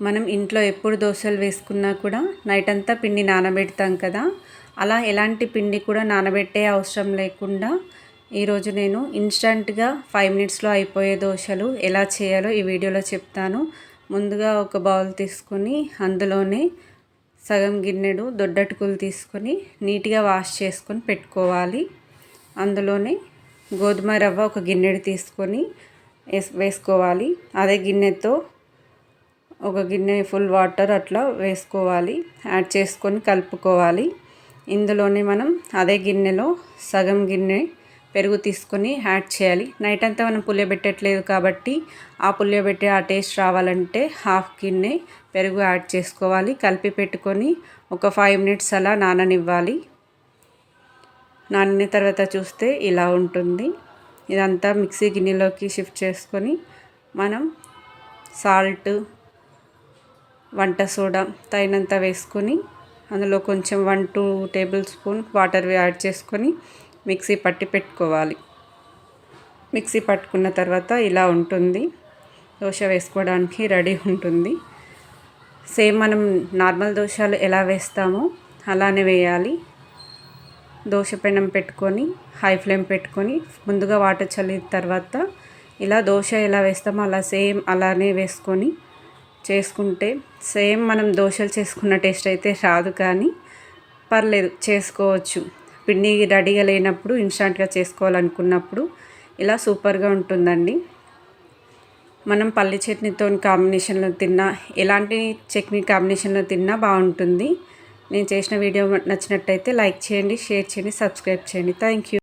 మనం ఇంట్లో ఎప్పుడు దోశలు వేసుకున్నా కూడా నైట్ అంతా పిండి నానబెడతాం కదా. అలా ఎలాంటి పిండి కూడా నానబెట్టే అవసరం లేకుండా ఈరోజు నేను ఇన్స్టంట్గా ఫైవ్ మినిట్స్లో అయిపోయే దోశలు ఎలా చేయాలో ఈ వీడియోలో చెప్తాను. ముందుగా ఒక బౌల్ తీసుకొని అందులోనే సగం గిన్నెడు దొడ్డటుకులు తీసుకొని నీట్గా వాష్ చేసుకొని పెట్టుకోవాలి. అందులోనే గోధుమ రవ్వ ఒక గిన్నెడు తీసుకొని వేసుకోవాలి. అదే గిన్నెతో ఒక గిన్నె ఫుల్ వాటర్ అట్లా వేసుకోవాలి యాడ్ చేసుకొని కలుపుకోవాలి. ఇందులోనే మనం అదే గిన్నెలో సగం గిన్నె పెరుగు తీసుకొని యాడ్ చేయాలి. నైట్ అంతా మనం పులియబెట్టట్లేదు కాబట్టి ఆ పులియబెట్టే ఆ టేస్ట్ రావాలంటే హాఫ్ గిన్నె పెరుగు యాడ్ చేసుకోవాలి. కలిపి పెట్టుకొని ఒక ఫైవ్ మినిట్స్ అలా నాననివ్వాలి. నానిన తర్వాత చూస్తే ఇలా ఉంటుంది. ఇదంతా మిక్సీ గిన్నెలోకి షిఫ్ట్ చేసుకొని మనం సాల్ట్ వంట సోడా తగినంత వేసుకొని అందులో కొంచెం one two tablespoon water add చేసుకొని మిక్సీ పట్టి పెట్టుకోవాలి. మిక్సీ పట్టుకున్న తర్వాత ఇలా ఉంటుంది. దోశ వేసుకోవడానికి రెడీ ఉంటుంది. సేమ్ మనం నార్మల్ దోశలు ఎలా వేస్తామో అలానే వేయాలి. దోశ పెనం పెట్టుకొని హై ఫ్లేమ్ పెట్టుకొని ముందుగా వాటర్ చల్లిన తర్వాత ఇలా దోశ ఎలా వేస్తామో అలా సేమ్ అలానే వేసుకొని చేసుకుంటే సేమ్ మనం దోశలు చేసుకున్న టేస్ట్ అయితే రాదు కానీ పర్లేదు చేసుకోవచ్చు. పిండి రెడీగా లేనప్పుడు ఇన్స్టాంట్గా చేసుకోవాలనుకున్నప్పుడు ఇలా సూపర్గా ఉంటుందండి. మనం పల్లి చట్నీతో కాంబినేషన్లో తిన్నా ఎలాంటి చట్నీ కాంబినేషన్లో తిన్నా బాగుంటుంది. నేను చేసిన వీడియో నచ్చినట్టయితే లైక్ చేయండి షేర్ చేయండి సబ్స్క్రైబ్ చేయండి. Thank you.